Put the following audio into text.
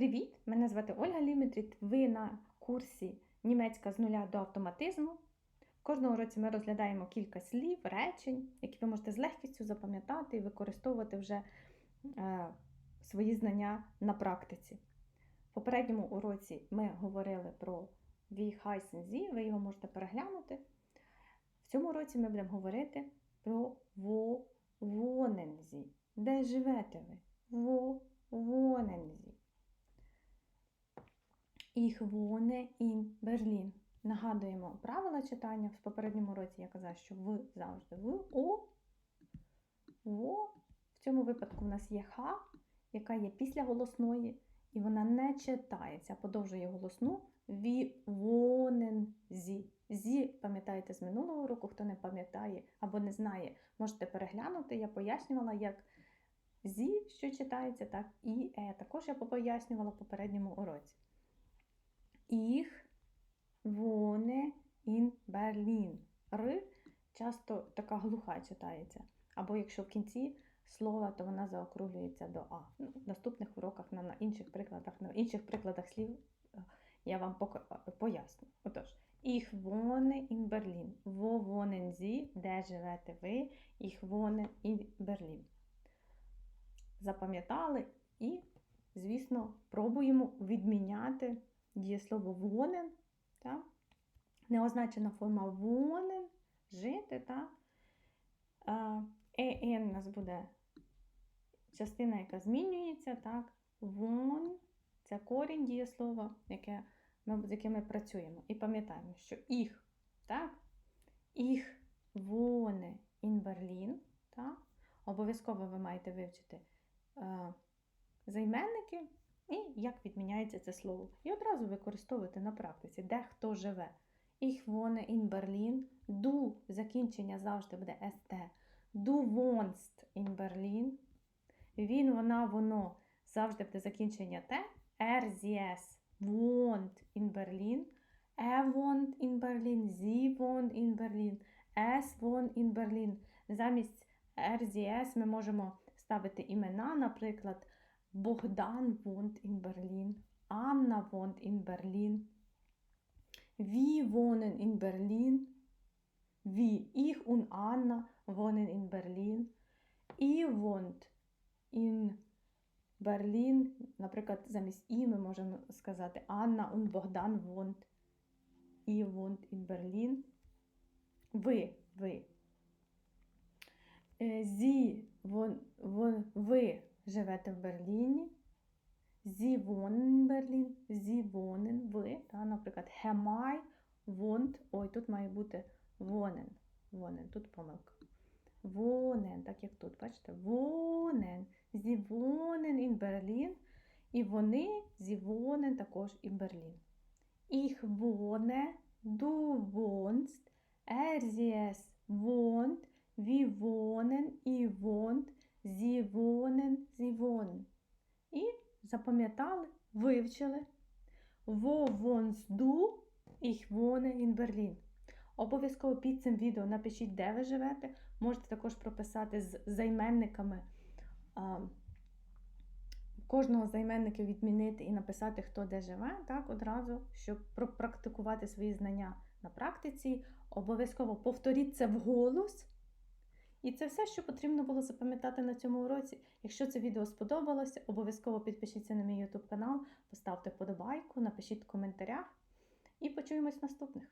Привіт! Мене звати Ольга Лімітріт. Ви на курсі Німецька з нуля до автоматизму. В кожному році ми розглядаємо кілька слів, речень, які ви можете з легкістю запам'ятати і використовувати вже е, свої знання на практиці. В попередньому уроці ми говорили про Wie heißen Sie, ви його можете переглянути. В цьому році ми будемо говорити про Sie. Де живете ви? Wo? Ich wohne in Berlin. Нагадуємо правила читання. В попередньому році я казала, що в завжди в о, во. В цьому випадку в нас є х, яка є після голосної, і вона не читається, подовжує голосну ві вонен зі. Зі, пам'ятаєте з минулого року, хто не пам'ятає або не знає, можете переглянути. Я пояснювала, як зі, що читається, так і е. Також я пояснювала в попередньому уроці. Ich wohne in Berlin. Р часто така глуха читається. Або якщо в кінці слова, то вона заокруглюється до А. Ну, в наступних уроках на, на інших прикладах, на інших прикладах слів е, я вам поясню. Отож, ich wohne in Berlin. Wo wohnen Sie? Де живете ви? Ich wohne in Berlin. Запам'ятали і, звісно, пробуємо відміняти дієслово wohnen, так? неозначена форма wohnen, жити, так? «en» у нас буде частина, яка змінюється, так? Вон це корінь дієслова, яке ми, з яким ми працюємо. І пам'ятаємо, що їх, так? Їх wohne in Berlin, так? Обов'язково ви маєте вивчити е, займенники і як відміняється це слово. І одразу використовувати на практиці, де хто живе. Ich wohne in Berlin. Du закінчення завжди буде st. Du wohnst in Berlin. Він, вона, воно завжди буде закінчення Т. Er, sie, es wohnt in Berlin. Er wohnt in Berlin. Sie wohnt in Berlin. Es wohnt in Berlin. Замість es ми можемо ставити імена, наприклад, Богдан wohnt in Berlin. Анна wohnt in Berlin. Wir wohnen in Berlin. Wie ich und Anna wohnen in Berlin. Ihr wohnt in Berlin. Наприклад, замість і ми можемо сказати Анна und Богдан wohnt. Ihr wohnt in Berlin. Ви, ви. Е, Sie, вон, вон, ви живете в Берліні. Sie wohnen in Berlin. Sie wohnen, ви. Та, наприклад, Hemai wohnt. Ой, тут має бути wohnen. Wohnen, тут помилка. Wohnen, так як тут, бачите? Wohnen. Sie wohnen in Berlin. І вони, sie wohnen також і Берлін. Ich wohne, du wohnst, er, sie, es wohnt, wir wohnen, ihr wohnt, sie wohnen. І запам'ятали, вивчили. Wo wohnst du? Ich wohne in Berlin. Обов'язково під цим відео напишіть, де ви живете. Можете також прописати з займенниками. Кожного з займенників відмінити і написати, хто де живе, так, одразу, щоб пропрактикувати свої знання на практиці. Обов'язково повторіть це вголос. І це все, що потрібно було запам'ятати на цьому уроці. Якщо це відео сподобалося, обов'язково підпишіться на мій YouTube канал, поставте вподобайку, напишіть в коментарях і почуємось в наступних.